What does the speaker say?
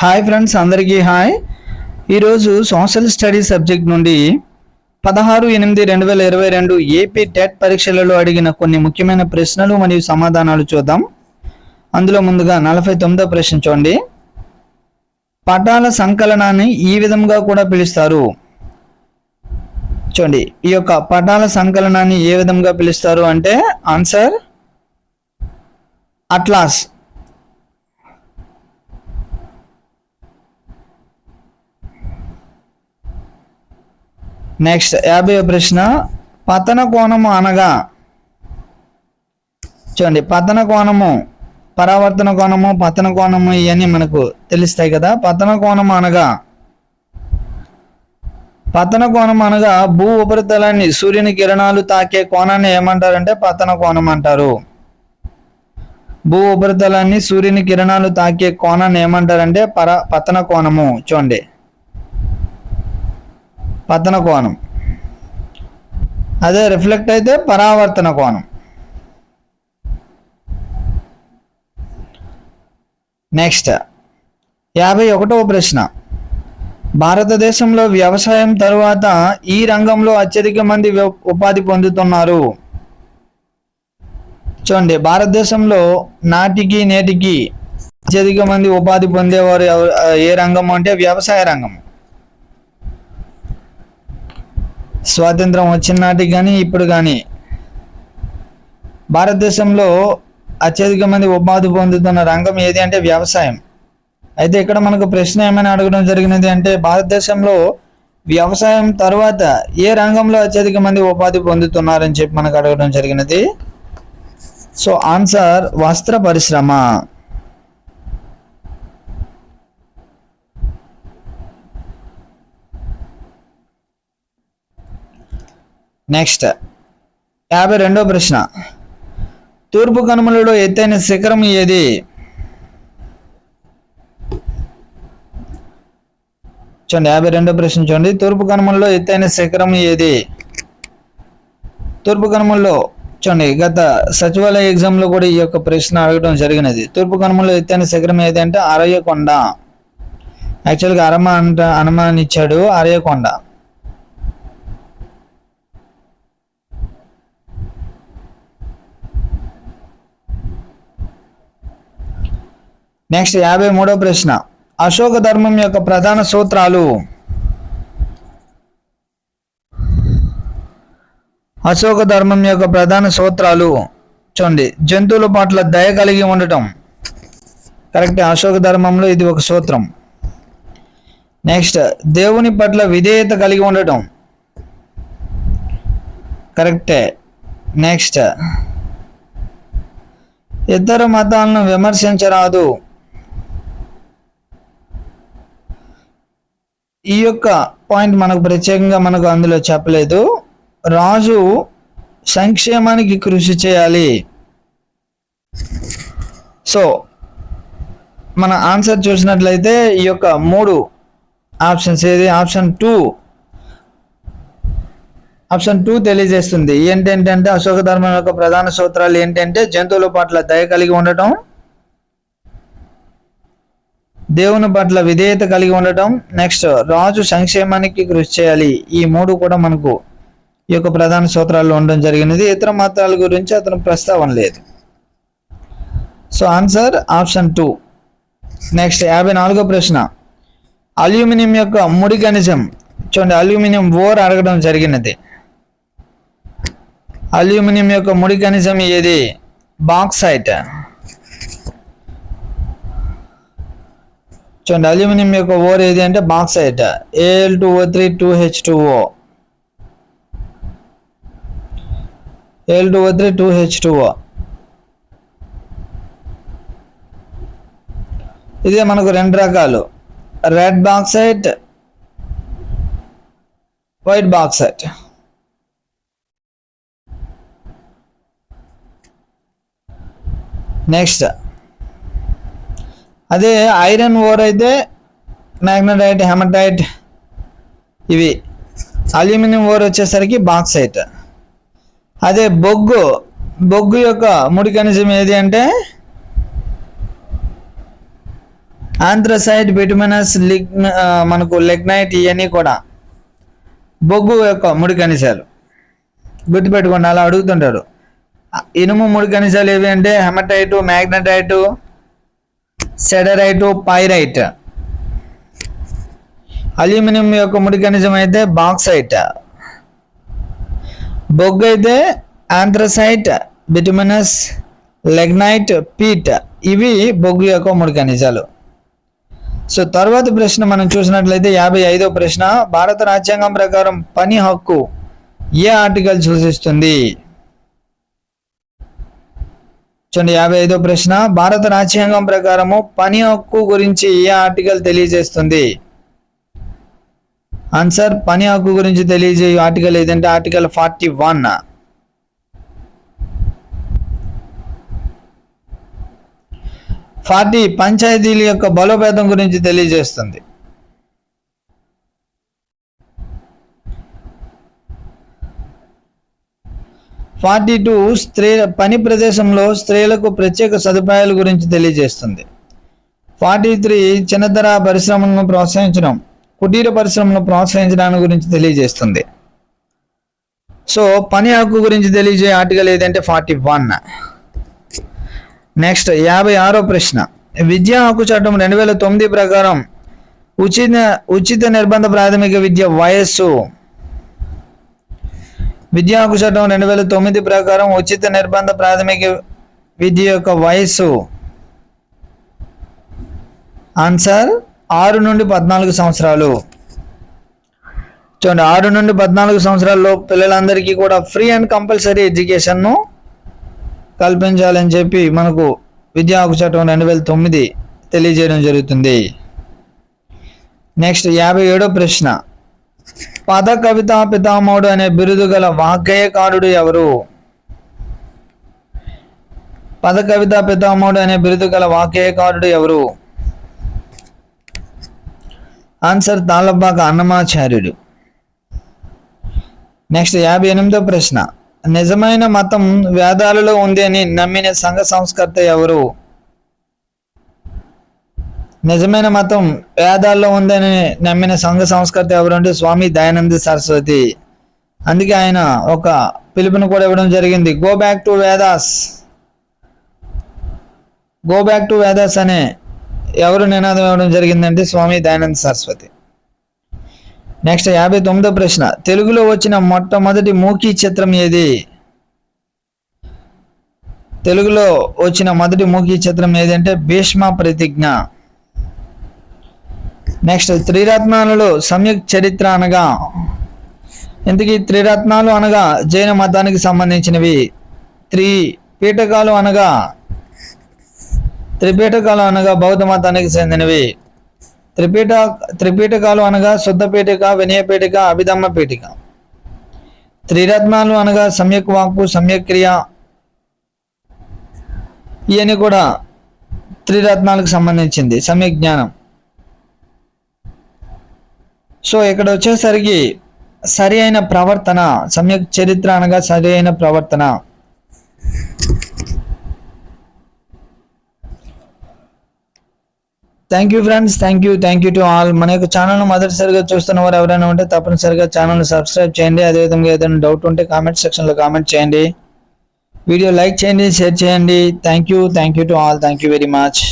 Hi friends అందరికీ hi. ఈరోజు social studies subject నుండి పదహారు ఎనిమిది రెండు వేల ఇరవై రెండు ఏపీ టెట్ పరీక్షలలో అడిగిన కొన్ని ముఖ్యమైన ప్రశ్నలు మరియు సమాధానాలు చూద్దాం. అందులో ముందుగా నలభై తొమ్మిదో ప్రశ్న చూడండి. పటాల సంకలనాన్ని ఈ విధంగా కూడా పిలుస్తారు. చూడండి ఈ యొక్క పటాల సంకలనాన్ని ఏ విధంగా పిలుస్తారు అంటే ఆన్సర్ అట్లాస్. నెక్స్ట్ యాభై ప్రశ్న? పతన కోణము అనగా? చూడండి పతన కోణము పరావర్తన కోణము పతన కోణము ఇవన్నీ మనకు తెలుస్తాయి కదా. పతన కోణం అనగా? పతన కోణం అనగా భూ ఉపరితలాన్ని సూర్యుని కిరణాలు తాకే కోణాన్ని ఏమంటారంటే పతన కోణం అంటారు. భూ ఉపరితలాన్ని సూర్యుని కిరణాలు తాకే కోణాన్ని ఏమంటారంటే పర పతన కోణము. చూడండి. పతన కోణం. అదే రిఫ్లెక్ట్ అయితే పరావర్తన కోణం. నెక్స్ట్ యాభై ఒకటవ ప్రశ్న. భారతదేశంలో వ్యవసాయం తరువాత ఈ రంగంలో అత్యధిక మంది ఉపాధి పొందుతున్నారు. చూడండి భారతదేశంలో నాటికి నేటికి అత్యధిక మంది ఉపాధి పొందేవారు ఎవరు- ఏ రంగం అంటే వ్యవసాయ రంగం. స్వాతంత్రం వచ్చిన నాటికి కానీ ఇప్పుడు కానీ భారతదేశంలో అత్యధిక మంది ఉపాధి పొందుతున్న రంగం ఏది అంటే వ్యవసాయం. అయితే ఇక్కడ మనకు ప్రశ్న ఏమైనా అడగడం జరిగినది అంటే భారతదేశంలో వ్యవసాయం తర్వాత ఏ రంగంలో అత్యధిక మంది ఉపాధి పొందుతున్నారని చెప్పి మనకు అడగడం జరిగినది. సో ఆన్సర్ వస్త్ర పరిశ్రమ. నెక్స్ట్. యాభై రెండో ప్రశ్న. తూర్పు కనుమలలో ఎత్తైన శిఖరం ఏది? చూడండి యాభై రెండో ప్రశ్న చూడండి. తూర్పు కనుమలలో ఎత్తైన శిఖరం ఏది? తూర్పు కనుమల్లో చూడండి గత సచివాలయ ఎగ్జామ్లో కూడా ఈ యొక్క ప్రశ్న అడగడం జరిగినది. తూర్పు కనుమల్లో ఎత్తైన శిఖరం ఏది అంటే అరయ్యకొండ. యాక్చువల్గా అరమ అంట అనుమానిచ్చాడు అరయ్యకొండ. నెక్స్ట్ యాభై మూడో ప్రశ్న. అశోక ధర్మం యొక్క ప్రధాన సూత్రాలు. అశోక ధర్మం యొక్క ప్రధాన సూత్రాలు. చూడండి జంతువుల పట్ల దయ కలిగి ఉండటం. కరెక్ట్ అశోక ధర్మంలో ఇది ఒక సూత్రం. నెక్స్ట్ దేవుని పట్ల విధేయత కలిగి ఉండటం. కరెక్టే. నెక్స్ట్ ఇతర మతాలను విమర్శించరాదు. ఈ యొక్క పాయింట్ మనకు ప్రత్యేకంగా మనకు అందులో చెప్పలేదు. రాజు సంక్షేమానికి కృషి చేయాలి. సో మన ఆన్సర్ చూసినట్లయితే ఈ యొక్క మూడు ఆప్షన్స్ ఏది? ఆప్షన్ టూ ఆప్షన్ టూ తెలియజేస్తుంది. ఏంటంటే అశోక ధర్మం యొక్క ప్రధాన సూత్రాలు ఏంటంటే జంతువుల పట్ల దయ కలిగి ఉండటం దేవుని పట్ల విధేయత కలిగి ఉండటం. నెక్స్ట్ రాజు సంక్షేమానికి కృషి చేయాలి. ఈ మూడు కూడా మనకు ఈ యొక్క ప్రధాన సూత్రాల్లో ఉండడం జరిగినది. ఇతర మతాల గురించి అతను ప్రస్తావన లేదు. So answer option two next యాభై నాలుగో ప్రశ్న. అల్యూమినియం యొక్క ముడి ఖనిజం. చూడండి అల్యూమినియం ఓర్ అడగడం జరిగినది. అల్యూమినియం యొక్క ముడి ఖనిజం ఏది? బాక్సైట్. చూడండి అల్యూమినియం యొక్క ఓర్ ఏది అంటే bauxite AL two O three two H two O AL two O three two H two O ఇదే మనకు రెండు రకాలు. Red bauxite white bauxite next అదే ఐరన్ ఓర్ అయితే మ్యాగ్నటైట్ హెమటైట్ ఇవి. అల్యూమినియం ఓర్ వచ్చేసరికి బాక్సైట్. అదే బొగ్గు. బొగ్గు యొక్క ముడి ఖనిజం ఏది అంటే ఆంథ్రసైట్ బిటమినస్ లిగ్ మనకు లెగ్నైట్ ఇవన్నీ కూడా బొగ్గు యొక్క ముడి ఖనిజాలు గుర్తుపెట్టుకోండి అలా అడుగుతుంటారు. ఇనుము ముడి ఖనిజాలు ఏవి అంటే హెమటైటు మ్యాగ్నటైటు సెడరైటు పైరైట్. అల్యూమినియం యొక్క ముడి ఖనిజం అయితే బాక్సైట్. బొగ్గు అయితే ఆంథ్రసైట్ బిటుమినస్ లెగ్నైట్ పీట్. ఇవి బొగ్గు యొక్క ముడి ఖనిజాలు. సో తర్వాత ప్రశ్న మనం చూసినట్లయితే యాభై ఐదో ప్రశ్న భారత రాజ్యాంగం ప్రకారం పని హక్కు ఏ ఆర్టికల్ సూచిస్తుంది? చూడండి యాభై ఐదో ప్రశ్న. భారత రాజ్యాంగం ప్రకారము పని హక్కు గురించి ఏ ఆర్టికల్ తెలియజేస్తుంది? ఆన్సర్ పని హక్కు గురించి తెలియజే ఆర్టికల్ ఏదంటే ఆర్టికల్ ఫార్టీ వన్. ఫార్టీ పంచాయతీల యొక్క బలోపేతం గురించి తెలియజేస్తుంది. ఫార్టీ టూ స్త్రీ పని ప్రదేశంలో స్త్రీలకు ప్రత్యేక సదుపాయాల గురించి తెలియజేస్తుంది. ఫార్టీ త్రీ చిన్నతర పరిశ్రమలను ప్రోత్సహించడం కుటీర పరిశ్రమను ప్రోత్సహించడానికి గురించి తెలియజేస్తుంది. సో పని హక్కు గురించి తెలియజే ఆర్టికల్ ఏదంటే ఫార్టీ వన్. నెక్స్ట్ యాభై ఆరో ప్రశ్న. విద్యా హక్కు చట్టం రెండు వేల తొమ్మిది ప్రకారం ఉచిత ఉచిత నిర్బంధ ప్రాథమిక విద్య వయస్సు విద్యా హక్కు చట్టం రెండు వేల తొమ్మిది ప్రకారం ఉచిత నిర్బంధ ప్రాథమిక విద్య యొక్క వయస్సు. ఆన్సర్ ఆరు నుండి పద్నాలుగు సంవత్సరాలు. చూడండి ఆరు నుండి పద్నాలుగు సంవత్సరాల్లో పిల్లలందరికీ కూడా ఫ్రీ అండ్ కంపల్సరీ ఎడ్యుకేషన్ను కల్పించాలని చెప్పి మనకు విద్యా హక్కు చట్టం రెండు వేల తొమ్మిది తెలియజేయడం జరుగుతుంది. నెక్స్ట్ యాభై ఏడో ప్రశ్న. పద కవితా పితామహుడు అనే బిరుదు గల వాగ్గేయకారుడు ఎవరు? పద కవితా పితామహుడు అనే బిరుదు గల వాగ్గేయకారుడు ఎవరు? ఆన్సర్ తాళబాక అన్నమాచార్యుడు. నెక్స్ట్ యాభై ఎనిమిదో ప్రశ్న. నిజమైన మతం వేదాలలో ఉంది అని నమ్మిన సంఘ సంస్కర్త ఎవరు? నిజమైన మతం వేదాల్లో ఉందని నమ్మిన సంఘ సంస్కృతి ఎవరు అంటే స్వామి దయానంద సరస్వతి. అందుకే ఆయన ఒక పిలుపును కూడా ఇవ్వడం జరిగింది. Go back to Vedas go back to Vedas అనే ఎవరు నినాదం ఇవ్వడం జరిగిందంటే స్వామి దయానంద సరస్వతి. నెక్స్ట్ యాభై తొమ్మిదో ప్రశ్న. తెలుగులో వచ్చిన మొట్టమొదటి మూకీ చిత్రం ఏది? తెలుగులో వచ్చిన మొదటి మూకీ చిత్రం ఏదంటే భీష్మ ప్రతిజ్ఞ. నెక్స్ట్ త్రిరత్నాలలో సమ్యక్ చరిత్ర అనగా ఇంతకీ త్రిరత్నాలు అనగా జైన మతానికి సంబంధించినవి. త్రి పీఠకాలు అనగా త్రిపీఠకాలు అనగా బౌద్ధ మతానికి చెందినవి. త్రిపీఠ త్రిపీఠకాలు అనగా శుద్ధ పీఠిక వినయ పీఠిక అభిధమ్మ పీఠిక. త్రిరత్నాలు అనగా సమ్యక్ వాక్కు సమ్యక్ క్రియ. ఇవన్నీ కూడా త్రిరత్నాలకు సంబంధించింది సమ్యక్ జ్ఞానం. సో ఇక్కడ వచ్చేసరికి సరి అయిన ప్రవర్తన సమ్యక్ చరిత్ర అనగా సరి అయిన ప్రవర్తన. Thank you friends thank you thank you to all మన యొక్క ఛానల్ను మొదటిసారిగా చూస్తున్న వారు ఎవరైనా ఉంటే తప్పనిసరిగా ఛానల్ని సబ్స్క్రైబ్ చేయండి. అదేవిధంగా ఏదైనా డౌట్ ఉంటే కామెంట్ సెక్షన్లో కామెంట్ చేయండి. వీడియో లైక్ చేయండి షేర్ చేయండి. Thank you thank you to all thank you very much